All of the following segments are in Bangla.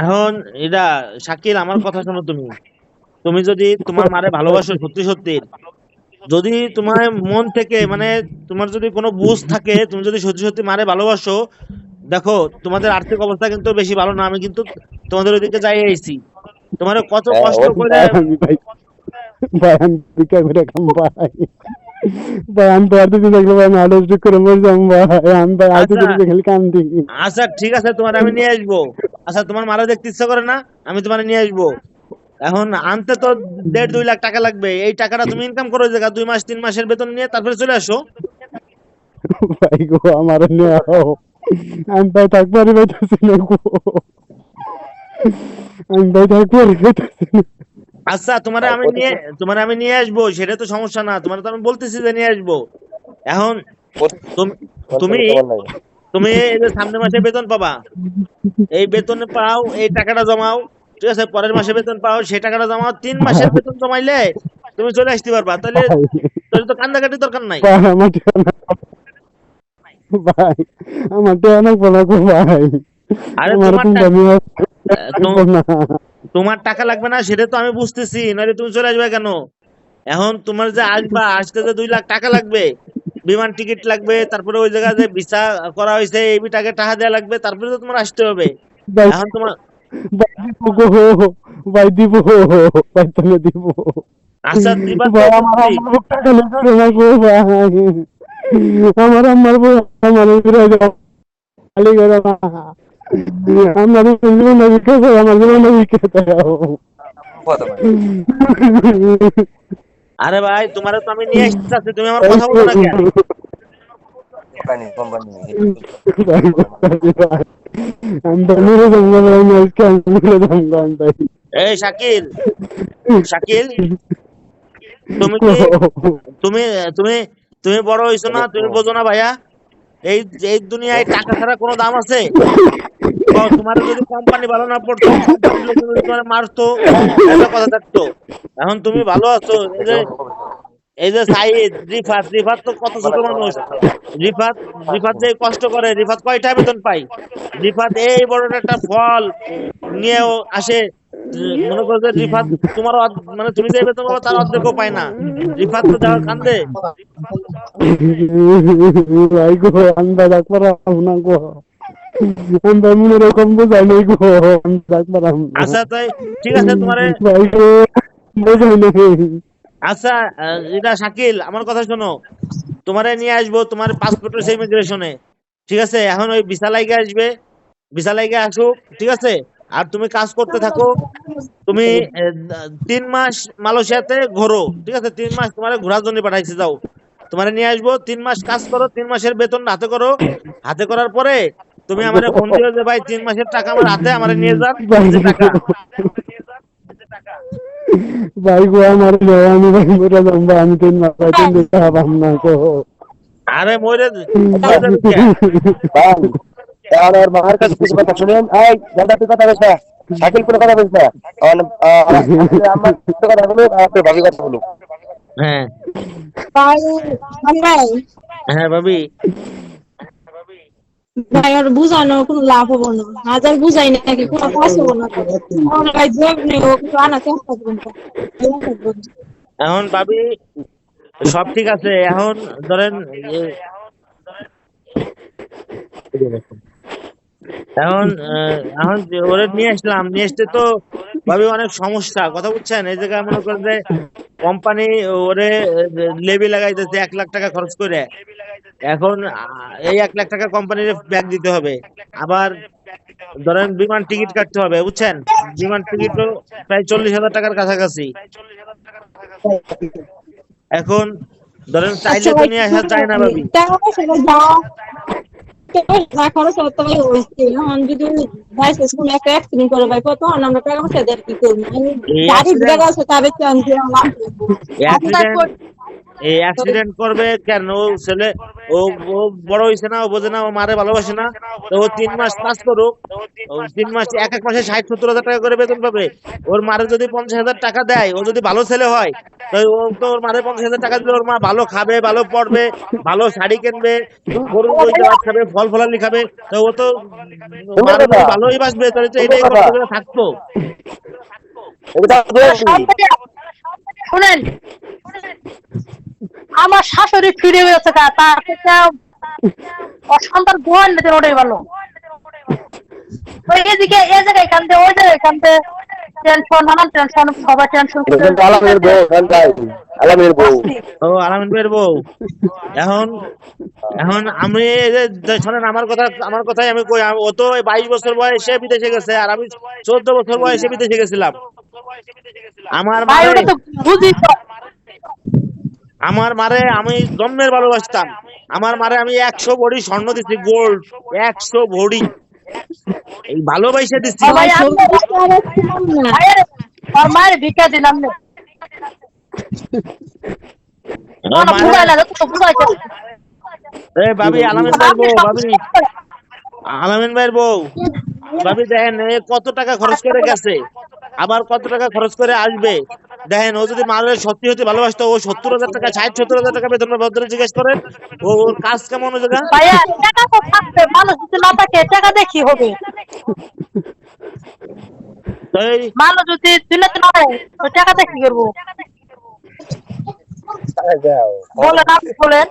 এখন এটা শাকিল আমার কথা শোনো তুমি তুমি যদি তোমার মারে ভালোবাসো সত্যি সত্যি যদি তোমার মন থেকে মানে তোমার যদি কোনো বুঝ থাকে তুমি যদি সত্যি সত্যি মারে ভালোবাসো দেখো তোমাদের আর্থিক অবস্থা কিন্তু বেশি ভালো না আমি কিন্তু তোমাদের ওইদিকে যাই আইছি তোমার কত হ্যাঁ, কষ্ট করে আমি ভাই ভাই আমি ভাই ভাই আমি ভাই আমি ভাই আমি ভাই আচ্ছা। আচ্ছা ঠিক আছে তোমার আমি নিয়ে আসব। আচ্ছা তোমার মারা দেখতে ইচ্ছা করে না আমি তোমার নিয়ে আসব। এখন আনতে তো দেড় দুই লাখ টাকা লাগবে এই টাকাটা তুমি ইনকাম করো জায়গা দুই মাস তিন মাসের বেতন নিয়ে তারপরে চলে আসো। ভাই গো আমার আমি ভাই থাকবারই পাইতেছি না গো। আমি ভাই না আচ্ছা তোমার আমি নিয়ে তোমার আমি নিয়ে আসব সেটা তো সমস্যা না। তোমার তো আমি বলতেছি যে নিয়ে আসব। এখন তুমি তুমি তুমি এই যে সামনের মাসে বেতন পাবা এই বেতন পাও এই টাকাটা জমাও ঠিক আছে? পরের মাসে বেতন পাও সেই টাকাটা জমাও তিন মাসের বেতন জমাইলে তুমি চলে আসতে পারবা। তাহলে তাহলে তো কান্দাকাটি দরকার নাই। ভাই আমার আমার টেনা বলা ভাই। আরে তোমার তো- তোমার টাকা লাগবে না সেটা তো আমি বুঝতেছি নাহলে তুমি চলে আসবে কেন? এখন তোমার যে আসবা আসতে যে দুই লাখ টাকা লাগবে বিমান টিকিট লাগবে তারপরে ওই জায়গায় যে ভিসা করা হয়েছে এই টাকা টাকা দেওয়া লাগবে তারপরে তো তোমার আসতে হবে। এখন তোমার ভাই দিব ভাই দিব দিব। আচ্ছা দিবা আমার আমার আমার আমার আমার আরে ভাই তোমার তো আমি নিয়ে আসতে তুমি আমার কথা বলো না কেন? এই শাকিল শাকিল তুমি তুমি তুমি তুমি বড় হইছো না তুমি বোঝো না ভাইয়া। এই এই দুনিয়ায় টাকা ছাড়া কোনো দাম আছে? তোমার যদি কোম্পানি ভালো না পড়তো তোমার মারতো কথা থাকতো। এখন তুমি ভালো আছো এই যে সাইদ রিফাত রিফাত তো কত ছোট মানুষ। রিফাত রিফাত যে কষ্ট করে রিফাত কয়টা বেতন পাই রিফাত এই বড় একটা ফল নিয়েও আসে। মনে করো যে রিফাত তোমার মানে তুমি যে বেতন পাবো তার অর্ধেকও পায় না। রিফাত তো কান্দে। আচ্ছা তাই ঠিক আছে তোমারে। আচ্ছা এটা শাকিল আমার কথা শোনো। তোমারে নিয়ে আসব তোমার পাসপোর্ট হচ্ছে ইমিগ্রেশনে ঠিক আছে? এখন ওই ভিসা লাইগে আসবে। ভিসা লাইগে আসুক ঠিক আছে? আর তুমি কাজ করতে থাকো। তুমি তিন মাস মালয়েশিয়াতে ঘোরো ঠিক আছে? তিন মাস তোমার ঘোরার জন্য পাঠাইছে যাও। তোমারে নিয়ে আসব তিন মাস কাজ করো তিন মাসের বেতন হাতে করো। হাতে করার পরে তুমি আমার ফোন দিও যে ভাই তিন মাসের টাকা আমার হাতে আমার নিয়ে যান। টাকা। ভাই গো আমার আমি ভাই মরে যাম আমি তিন মাস ভাই। তিন দিন পাবাম না গো। আরে মরে? আর আর মার কাছে কিছু কথা শুনেন। এই দাদা তুই কথা বলছ শাকিল কোনো কথা বলছ আমার কথা বলো আপনি বাকি কথা বলো হ্যাঁ। ভাই ভাই। হ্যাঁ ভাবি। ভাই কোনো লাভ হব না। বুঝাই নাকি কোনো কাজ হব না। ভাই জব নেই, ও কিছু আনা চেষ্টা এখন সব ঠিক আছে, এখন ধরেন এখন এখন ওরে নিয়ে আসলাম, নিয়ে আসতে তো ভাবি, অনেক সমস্যা। কথা বুঝছেন? এই জায়গায় মনে করেন যে কোম্পানি ওরে লেবি লাগাইতেছে এক লাখ টাকা খরচ করে। এখন এই এক লাখ টাকা কোম্পানির ব্যাগ দিতে হবে। আবার ধরেন বিমান টিকিট কাটতে হবে, বুঝছেন? বিমান টিকিটও প্রায় চল্লিশ হাজার টাকার কাছাকাছি। এখন ধরেন চাইলে তো নিয়ে আসা যায় না ভাবি। যা খরচ হতো তো ভাই হয়েছে এখন যদি ভাই একটা অ্যাক্সিডেন্ট করে ভাই কত আমরা টাকা পয়সা কি করব এই গাড়ি এই অ্যাক্সিডেন্ট করবে কেন? ও ছেলে, ও ও বড় হয়েছে না, ও বোঝে না, ও মারে ভালোবাসে না। তো ও তিন মাস পাস করুক তিন মাস এক এক মাসে ষাট সত্তর হাজার টাকা করে বেতন পাবে। ওর মারে যদি পঞ্চাশ হাজার টাকা দেয়, ও যদি ভালো ছেলে হয় তো ও তো ওর মারে পঞ্চাশ হাজার টাকা দিলে ওর মা ভালো খাবে ভালো পড়বে ভালো শাড়ি কিনবে গরুর দইটা খাবে ফল ফলালি খাবে তো ও তো ভালোই বাসবে তাহলে তো এটাই কষ্ট করে থাকতো শুনেন আমার শাশুড়ি ফিরে গেছে তার থেকে অসন্তান ওটাই ভালো। ওই এদিকে এ জায়গায় কান্দে ওই জায়গায় কান্দে টেনশন নানান টেনশন সবাই টেনশন আলামের বউ আলামের বউ। ও আলামিন বউ। এখন এখন আমি এই যে যে শোনেন আমার কথা আমার কথাই আমি কই ও তো বাইশ বছর বয়সে বিদেশে গেছে আর আমি চোদ্দ বছর বয়সে বিদেশে গেছিলাম। আমার মারে বুঝি আমার মারে আমি জন্মের ভালোবাসতাম। আমার মারে আমি একশো ভরি স্বর্ণ দিচ্ছি গোল্ড একশো ভরি। এই ভালোবাসে দিচ্ছি সবাই ভাই আমি- ছবি দেখতে পাচ্ছিলাম না ভাইয়ের আর মায়ের ভিক্ষা দিলাম না আমার আলামিন ভাইয়ের বউ ভাবি। দেখেন কত টাকা খরচ করে গেছে আবার কত টাকা খরচ করে আসবে। দেখেন ও যদি মারের সত্যি হতে ভালোবাসতো ও সত্তর হাজার টাকা ষাট সত্তর হাজার টাকা বেতন ওদের জিজ্ঞেস করেন ও ওর কাজ কেমন ওই জায়গা ভাইয়া টাকা তো থাকবে মানুষ যদি না থাকে টাকা দেখি হবে? মানুষ যদি দুনিয়াতে না থাকে টাকা দেখি করব? যাও। বলেন আপনি বলেন।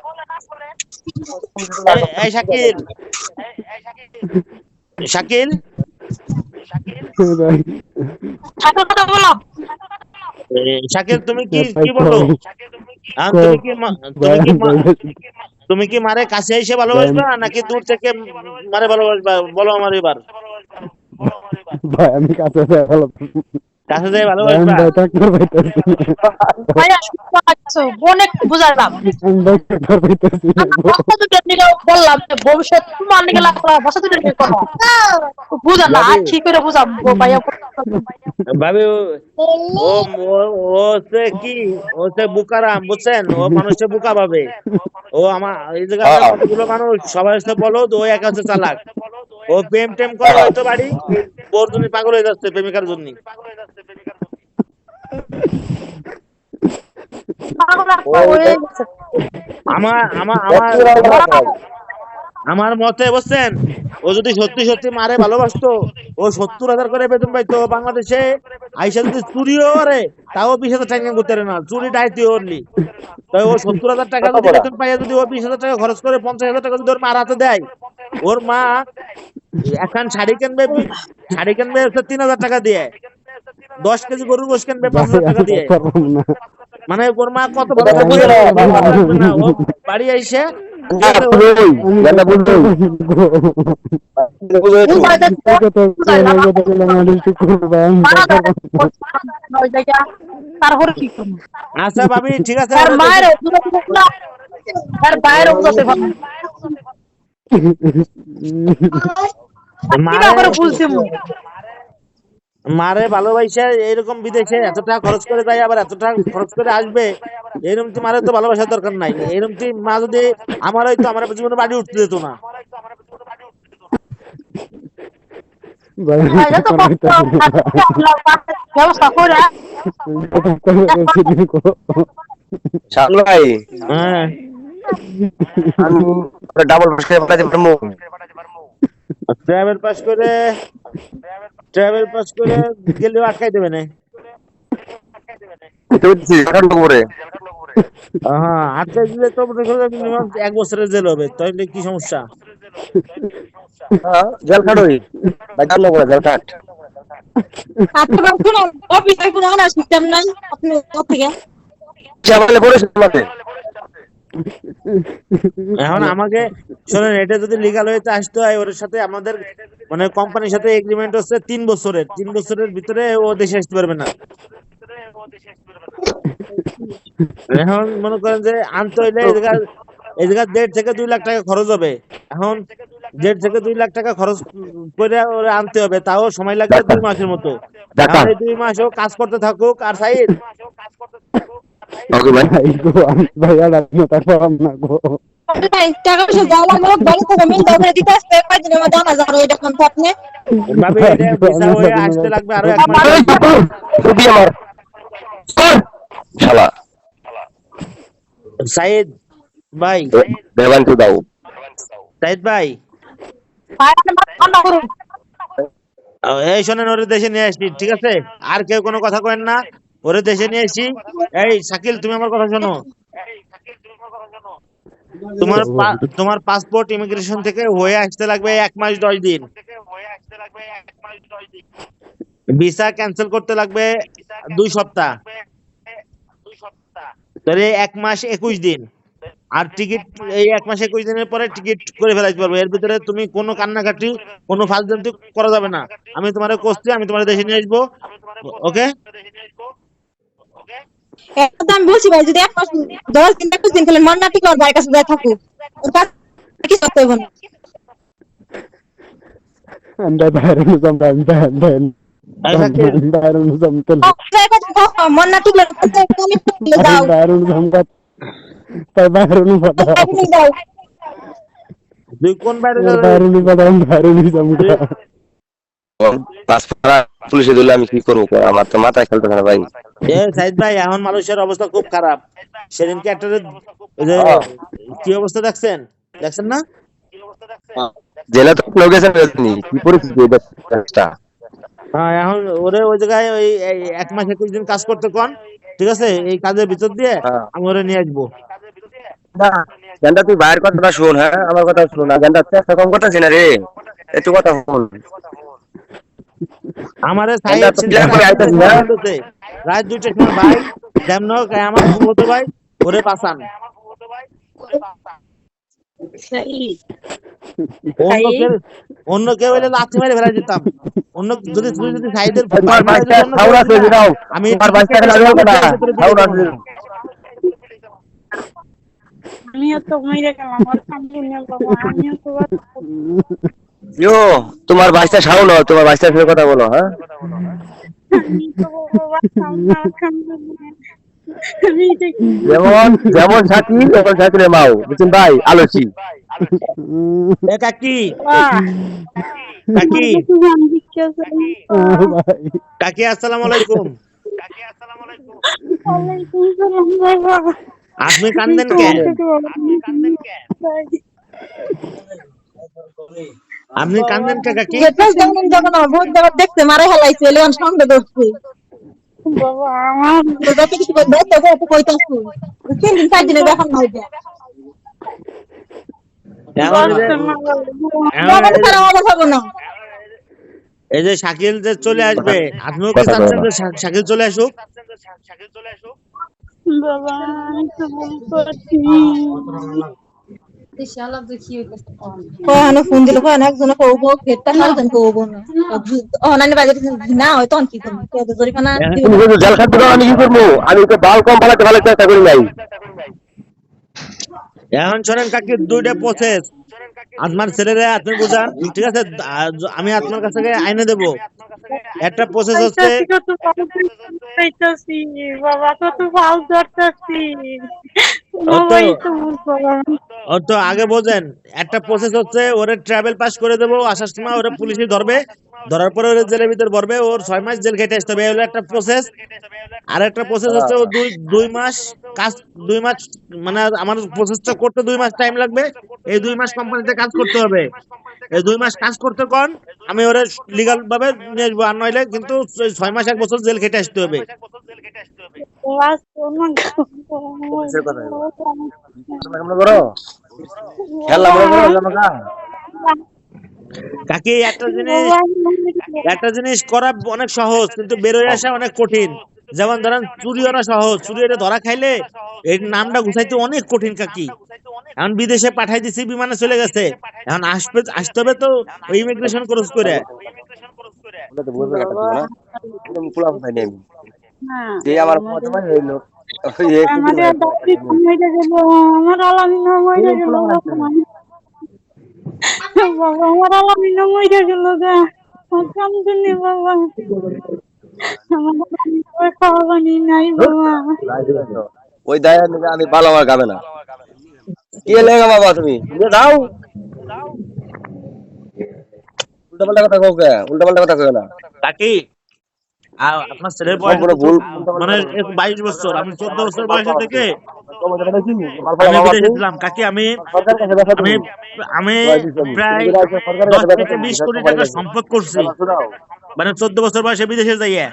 এই- এই শাকিল। শাকিল? কথা বলো। এ, তুমি কি কি বলো? তুমি কি তুমি মারে কাছে এসে ভালোবাসবা নাকি দূর থেকে মারে ভালোবাসবা? বলো আমার এবার। ভাই আমি কাছে ভালো কাছে যাই ভালোবাসবা ভাই বোন বললাম ভবিষ্যৎ তোমার নিকে করো আর ঠিক করে বুঝাম? ভাইয়া ভাবি ও- ও কি? ও বুকারাম বুঝছেন? ও মানুষে বুকা পাবে ও আমার এই জায়গায়। কতগুলো মানুষ সবাই বলো ও এক আছে চালাক। ও প্রেম টেম করে হয়তো বাড়ি। বোর পাগল হয়ে যাচ্ছে প্রেমিকার জন্য। আমার আমার আমার আমার মতে বুঝছেন ও যদি সত্যি সত্যি মারে ভালোবাসতো, ও সত্তর হাজার করে বেতন পাইতো বাংলাদেশে। আইসা যদি চুরিও করে, তাও বিশ হাজার টাকা করতে না। চুরি ডাইতি ওরলি তাই ও সত্তর হাজার টাকা যদি বেতন পাইয়া যদি ও বিশ হাজার টাকা খরচ করে পঞ্চাশ হাজার টাকা যদি ওর মার হাতে দেয়, ওর মা এখন শাড়ি কিনবে শাড়ি কিনবে হচ্ছে তিন হাজার টাকা দিয়ে। দশ কেজি গরুর গোশ কিনবে পাঁচ হাজার টাকা দিয়ে। মানে ওর মা কত বড় আইসে আচ্ছা ভাবি ঠিক আছে। মায়ের মারে ভালোবাসে এরকম বিদেশে এত টাকা খরচ করে যায় আবার এত টাকা খরচ করে আসবে। এরকম কি মারে তো ভালোবাসার দরকার নাই। এরকম কি মা যদি আমার হয়তো আমার জীবনে বাড়ি উঠতে দিত না। ভাই তো হ্যাঁ। আমি ডাবল পাস করে পাঠাতে পারব। ট্রাভেল পাস করে ট্রাভেল পাস করে গেলেও আটকাই দেবে না। হ্যাঁ আটকাই দিলে তো মিনিমাম এক বছরের জেল হবে তাহলে কি সমস্যা? হ্যাঁ জেল অফিসে কোনো সিস্টেম নাই? আপনি থেকে? এখন আমাকে শোনেন এটা যদি লিগাল হইতে আসতে হয় ওর সাথে আমাদের মানে কোম্পানির সাথে এগ্রিমেন্ট হচ্ছে তিন বছরের। তিন বছরের ভিতরে ও দেশে আসতে পারবে না। এখন মনে করেন যে আনতে হইলে এই জায়গা দেড় থেকে দুই লাখ টাকা খরচ হবে। এখন দেড় থেকে দুই লাখ টাকা খরচ করে ওরা আনতে হবে তাও সময় লাগবে দুই মাসের মতো। দুই মাস ও কাজ করতে থাকুক। আর সাইড ওকে ভাই ভাই গো আমি ভাইয়া রাজমাতা পারাম না গো ভাই টাকা পয়সা লাগবে থেকে মিল দাও করে দিতে আসতে কয়দিনের মধ্যে আনা যাবে এটা কোন আপনি ভাবি এটা ভিসা হয়ে আসতে লাগবে আরও এক মাস। ছবি আমার। শালা। সাইদ ভাই। দেবান তো দাও। সাইদ ভাই। ভাই আপনি মাথা এই শোনেন ওরে দেশে নিয়ে আসছি ঠিক আছে? আর কেউ কোনো কথা কয়েন না। ওরে দেশে নিয়ে আসছি এই, শাকিল, তুমি আমার কথা শোনো। তোমার তোমার পাসপোর্ট ইমিগ্রেশন থেকে হয়ে আসতে লাগবে এক মাস দশ দিন। ভিসা ক্যান্সেল করতে লাগবে দুই সপ্তাহ। তাহলে এক মাস একুশ দিন। আর টিকিট এই এক মাস একুশ দিনের পরে টিকিট করে ফেলাইতে পারবে। এর ভিতরে তুমি কোনো কান্নাকাটি, কোনো ফালতু করা যাবে না। আমি তোমার করছি আমি তোমার দেশে নিয়ে আসব। ওকে? তো আমি বলছি ভাই যদি এক মাস দশ দিন একুশ দিন খেলে মন না ঠিক ওর ভাইয়ের কাছে যায় থাকুক। ওর কাছে কি করতে হবে না? Anda baru nusam dan dan dan baru nusam tel মন না ঠিক লাগলে তুমি যাও। baru nusam kat baru nusam আপনি যাও। তুই কোন বাইরে যাবে? baru nusam baru nusam kat passport পুলিশে দিলে আমি কি করব? আমার তো মাথায় খেলতেছে না ভাই। এ সাইদ ভাই এখন মানুষের অবস্থা খুব খারাপ। সেদিনকে একটা যে- ওই যে কি অবস্থা দেখছেন? দেখছেন না? জেলা তো লোক গেছে কি পরিস্থিতি হ্যাঁ এখন ওরে ওই জায়গায় ওই এক মাস একুশ দিন কাজ করতে কন। ঠিক আছে? এই কাজের ভিতর দিয়ে হ্যাঁ। আমি ওরে নিয়ে আসব। জানটা তুই বাইরের কথাটা শুন হ্যাঁ? আমার কথা শুন না। জানটা চেষ্টা কম করতেছি না রে। একটু কথা শুন আমারে? রাত দুইটার সময় ভাই যেমন আমার ঘুমোতে ভাই ওরে পাসান। অন্য কেউ অন্য কেউ হলে লাথি মেরে ফেলা দিতাম। অন্য যদি তুই যদি সাইডের আমি আমিও তো মরে গেলাম আমিও তো ইয়ো তোমার বাইকটা খাও না তোমার বাইকটার সাথে কথা বলো হ্যাঁ? যেমন যেমন তেমন মাও বুঝছেন ভাই? আলোচি কাকি কাকি কাকি আসসালামু আলাইকুম। ওয়ালাইকুম সালাম বাবা আপনি কান্দেন কেন? আপনি কান্দেন কে কাকি গেটস যখন যখন বহুত জায়গা দেখতে মারা হেলাইছে বাবা না হইবে এখন এই যে- বাবা শাকিল যে চলে আসবে আপনিও কি চাচ্ছেন যে শাকিল চলে আসুক? বাবা আমি তো ভুল করছি ফোন দিল কয়খানে একজনে কব না অনানি না হয় তখন কি করব আমি কি করব আমি তো বাল কম ফালাতে ভালো চেষ্টা করি নাই এখন শোনেন কাকি দুইটা প্রসেস আপনার ছেলেরা আপনি বুঝান ঠিক আছে আমি আপনার কাছে থেকে আইনে দেব একটা প্রসেস হচ্ছে বাবা তো তো আগে বোঝেন একটা প্রসেস হচ্ছে ওরে ট্রাভেল পাস করে দেবো আসার সময় ওরে পুলিশে ধরবে ধরার পরে ওরে জেলের ভিতর ভরবে ওর ছয় মাস জেল খেটে আসতে হবে। এই হলো একটা প্রসেস আর একটা প্রসেস হচ্ছে ও দুই দুই মাস কাজ দুই মাস মানে আমার প্রসেসটা করতে দুই মাস টাইম লাগবে। এই দুই মাস কোম্পানিতে কাজ করতে হবে। এই দুই মাস কাজ করতে কোন আমি ওরে লিগাল ভাবে নিয়ে আসব। আর নইলে কিন্তু ছয় মাস এক বছর জেল খেটে আসতে হবে। খেলা কাকি একটা জিনিস একটা জিনিস করা অনেক সহজ কিন্তু বেরোয় আসা অনেক কঠিন। যেমন ধরেন চুরি করা সহজ। চুরি এটা ধরা খাইলে এই নামটা গুছাইতে অনেক কঠিন কাকি। এখন বিদেশে পাঠাই দিছি বিমানে চলে গেছে। এখন আসবে আসতে হবে তো ইমিগ্রেশন ক্রস করে। যে আমার আমাদের গেল বাবা আমার আলামিনা মরে গেল গা। কামদুনি বাবা। আমার খাওয়া পানি নাই বাবা। ওই দায় আমি ভালো আমার গাবে না। কি লেগা বাবা তুমি? দাও উল্টা পাল্টা কথা কও কে? উল্টা পাল্টা কথা কও না। কাকি? আপনার ছেলের বয়স মানে বাইশ বছর আমি চোদ্দ বছর বয়স থেকে? আমি বিদেশে ছিলাম কাকি আমি আমি আমি প্রায় দশ থেকে বিশ কোটি টাকা সম্পদ করছি মানে চোদ্দ বছর বয়সে বিদেশে যাইয়া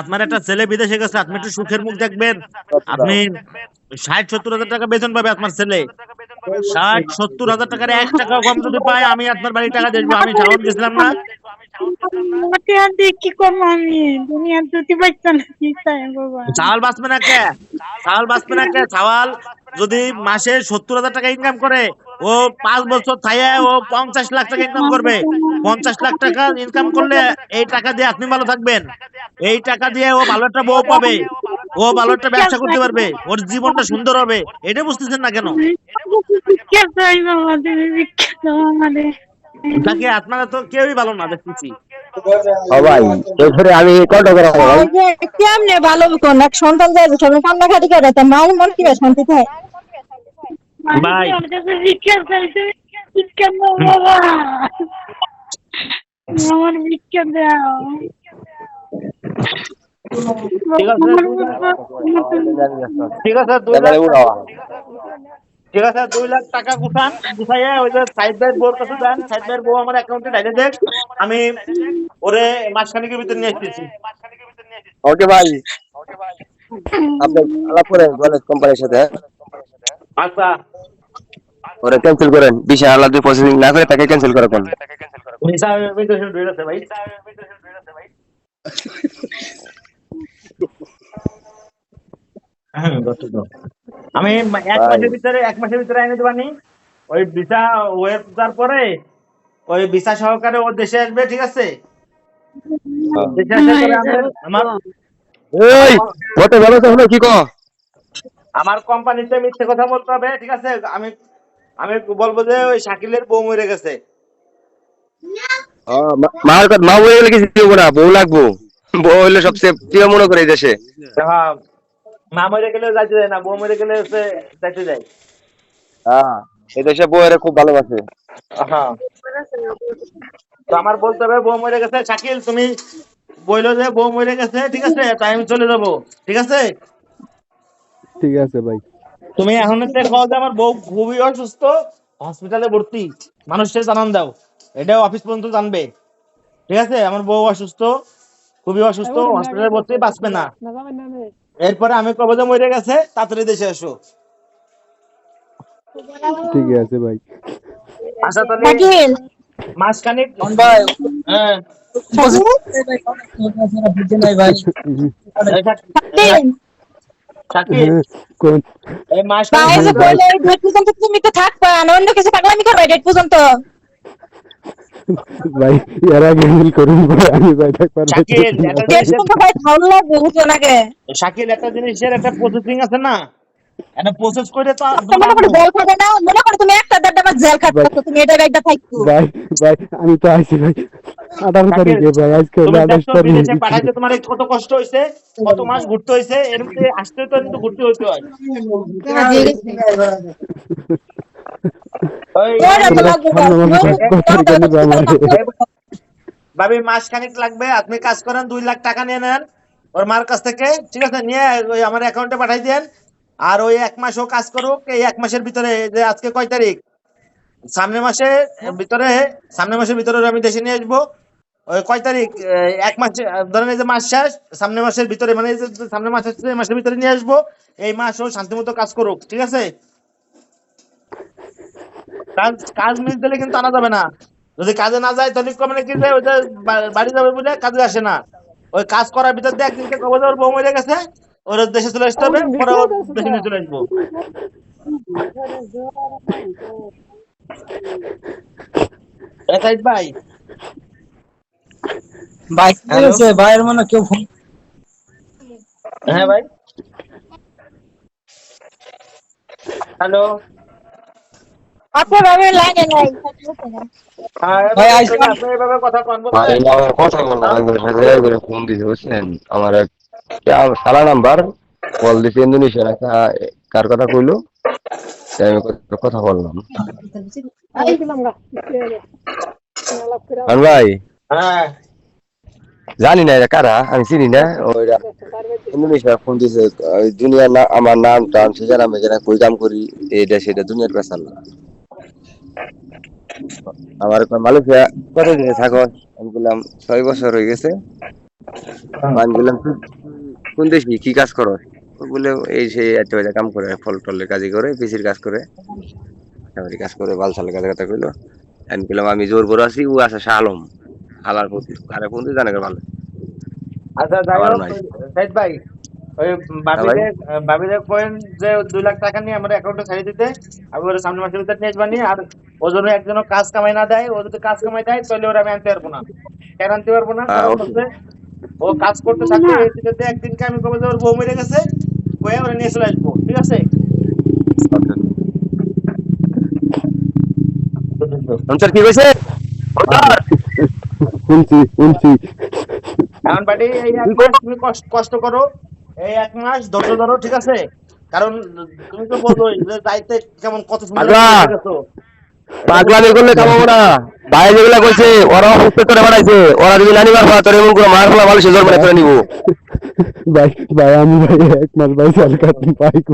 আপনার একটা ছেলে বিদেশে গেছে আপনি একটু সুখের মুখ দেখবেন আপনি ষাট সত্তর হাজার টাকা বেতন পাবে আপনার ছেলে ষাট সত্তর হাজার টাকার এক টাকা কম যদি আমি আপনার বাড়ি টাকা দেখব। আমি দিয়েছিলাম না। মোটে কি করব আমি? দুনিয়ার দুটি বাচ্চা না কি চাই বাবা। চাওয়াল বাঁচবে না কে? চাওয়াল বাঁচবে না কে? চাওয়াল যদি মাসে সত্তর হাজার টাকা ইনকাম করে ও পাঁচ বছর থাইয়া ও পঞ্চাশ লাখ টাকা ইনকাম করবে। পঞ্চাশ লাখ টাকা ইনকাম করলে এই টাকা দিয়ে আপনি ভালো থাকবেন। এই টাকা দিয়ে ও ভালো একটা বউ পাবে। ও ভালো একটা ব্যবসা করতে পারবে। ওর জীবনটা সুন্দর হবে। এটা বুঝতেছেন না কেন? তাকে আপনারা তো কেউই ভালো না দেখতেছি। ভাই এরপরে আমি করা কেমনে ভালো কোন? এক সন্তান যায় কান্না করে তা মায়ের মন কি শান্তি থাকে ভাই। আমার দাও ঠিক আছে দুই লাখ ঠিক আছে দুই লাখ টাকা। গুছান গুছাইয়া ওই যে সাইড ভাইয়ের বউর কাছে দেন। সাইড ভাইয়ের বউ আমার অ্যাকাউন্টে ঢাইলে দেখ। আমি ওরে মাসখানেকের ভিতরে নিয়ে আসতেছি ওকে ভাই। আপনি আলাপ করেন কলেজ কোম্পানির সাথে আচ্ছা। ওরা ক্যান্সেল করেন। বিশ আলাদা যদি প্রসেসিং না করে তাকে ক্যান্সেল করে কোন হিসাবে ভাই। হ্যাঁ। আমি মা- এক মাসের ভিতরে এক মাসের ভিতরে এনে দেবানি। ওই ভিসা ওয়েব তারপরে ওই ভিসা সহকারে ও দেশে আসবে ঠিক আছে? দেশে আসার আমার এই কত ব্যবস্থা হলো কি কো আমার কোম্পানিতে মিথ্যে কথা বলতে হবে ঠিক আছে? আমি আমি বলব যে ওই শাকিলের বউ মরে গেছে। মা- মা বলে গেলে কিছু দিব না বউ লাগবো। বউ হইলে সবচেয়ে প্রিয় মনে করে এই দেশে। হ্যাঁ মা মরে গেলে যাইতে যায় না বউ মরে গেলে যাইতে যায় হ্যাঁ এই দেশে বউয়েরা খুব ভালোবাসে। হ্যাঁ। তো আমার বলতে হবে বউ মরে গেছে শাকিল তুমি বইলো যে বউ মরে গেছে ঠিক আছে তাই চলে যাব ঠিক আছে? ঠিক আছে ভাই। তুমি এখন একটা কল যে আমার বউ খুবই অসুস্থ হসপিটালে ভর্তি মানুষকে জানান দাও এটাও অফিস পর্যন্ত জানবে। ঠিক আছে আমার বউ অসুস্থ খুবই অসুস্থ হসপিটালে ভর্তি বাঁচবে না। এরপরে আমি কবে যে মরে গেছে তাড়াতাড়ি দেশে এসো। ঠিক আছে ভাই। আশা তাহলে হ্যাঁ। কোন ভাই যে মাসখানিক বলে এই পর্যন্ত তুমি তো থাকবা অন্য কিছু পাগলামি করবে ডেট পর্যন্ত? ভাই এর আগে হিল করুন ভাই আমি ভাই থাকতে শাকিল একটা জিনিসের একটা প্রসেসিং আছে না এটা প্রসেস করে তো মনে না মনে করো তুমি একটা দেড়টা জেল খাচ্ছ তুমি এটা একটা থাকছো ভাই ভাই আমি তো আইছি ভাই। আঠারো তারিখে ভাই আজকে আঠাশ দেখছ পাঠাইতে তোমার কত কষ্ট হয়েছে কত মাস ঘুরতে হয়েছে এর মধ্যে আসতে তো কিন্তু ঘুরতে হইতে হয়। সামনে ভাবি মাস খানিক লাগবে আপনি কাজ করেন দুই লাখ টাকা নিয়ে নেন ওর মার কাছ থেকে ঠিক আছে? নিয়ে ওই আমার অ্যাকাউন্টে পাঠাই দেন। আর ওই এক মাস ও কাজ করুক এই এক মাসের ভিতরে যে আজকে কয় তারিখ? সামনের মাসে ভিতরে সামনের মাসের ভিতরে আমি দেশে নিয়ে আসব। ওই কয় তারিখ? এক মাস ধরেন এই যে মাস শেষ সামনের মাসের ভিতরে মানে এই যে সামনের মাস মাসের ভিতরে নিয়ে আসব। এই মাস ও শান্তিমতো কাজ করুক ঠিক আছে? কাজ কাজ মিস দিলে কিন্তু আনা যাবে না। যদি কাজে না যায় তাহলে কমে কি যায় ওই যে বা- বাড়ি যাবে বলে কাজে আসে না। ওই কাজ করার ভিতর দিয়ে একদিনকে কবে ওর বউ মরে গেছে ওর দেশে চলে আসতে হবে পরে ওর দেশে চলে আসব। ভাই। ভাই কি হয়েছে? ভাইয়ের মনে কেউ ফোন হ্যাঁ ভাই। হ্যালো। আচ্ছা নাই হ্যাঁ ভাই, আইসা- আপনি কথা কন ভাই আমার কথা বলো আমি ফোন দিতে বুঝছেন? আমার এক সালা নাম্বার কল দিছে ইন্দোনেশিয়া না কার কথা কইলো? আমি কথা বললাম। ভাই। হ্যাঁ। জানি না এটা কারা আমি চিনি না ওইটা ইন্দোনেশিয়া ফোন দিছে দুনিয়ার আমার নাম টাম সে জানা আমি কই কাম করি এইটা সেটা দুনিয়ার পেশাল না। আমার মালয়েশিয়া কত দিনে থাকো? আমি বললাম ছয় বছর হয়ে গেছে। আমি বললাম কোন দেশি কি কাজ করো? বলে এই সেই এত এটা কাম করে ফল টলের কাজই করে পিসির কাজ করে। আমার কাজ করে বালসালের কাজ কথা কইলো। আমি বললাম আমি জোর বড় আছি ও আছে শাহ আলম। হালার প্রতি আরে কোন তুই জানে ভালো? আচ্ছা। সাইদ ভাই ওই বাবিরে বাবিরে কয়েন যে দুই লাখ টাকা নিয়ে আমার অ্যাকাউন্টে ছাড়িয়ে দিতে আমি ওর সামনের মাসের ভিতরে নিয়ে আসবানি আর ও জন্য একজনও কাজ কামাই না দেয় ও যদি কাজ কামাই দেয় তাহলে ওরা আমি আনতে পারব না কেন আনতে পারব না হ্যাঁ। ও কাজ করতে থাকবে একদিনকে আমি কবে ওর বউ মরে গেছে ওরা নিয়ে চলে আসব ঠিক আছে কি কইছে শুনছি শুনছি এখন বাড়ি এই এক মাস তুমি কষ্ট কষ্ট করো এই এক মাস ধৈর্য ধরো ঠিক আছে কারণ তুমি তো যে যাইতে কেমন কত সুন্দর। হয়ে। পাগলামি করলে কামাবো না। ভাই যেগুলা কইছে ওরা অসুস্থ করে বানাইছে ওরা যদি নানি মারফা তোর এমন করে মার ফেলা ভালো মানে করে নিবো। ভাই ভাই আমি ভাই এক মাস ভাই চাল কাটুন বাইক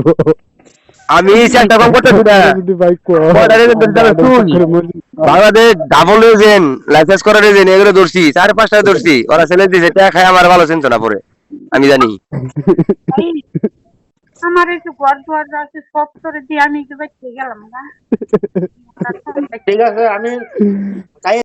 আমি চেষ্টা কম না। তুই? বাংলাদেশ ডাবল লাইসেন্স করার এগুলো ধরছি চার পাঁচটা ধরছি। ওরা ছেলে দিয়েছে টাকা খায় আমার ভালো চিন্তা না পরে আমি জানি। আমার একটু ঘর দুয়ার আছে সব করে দিয়ে আমি একটু গেলাম না ঠিক আছে আমি তাই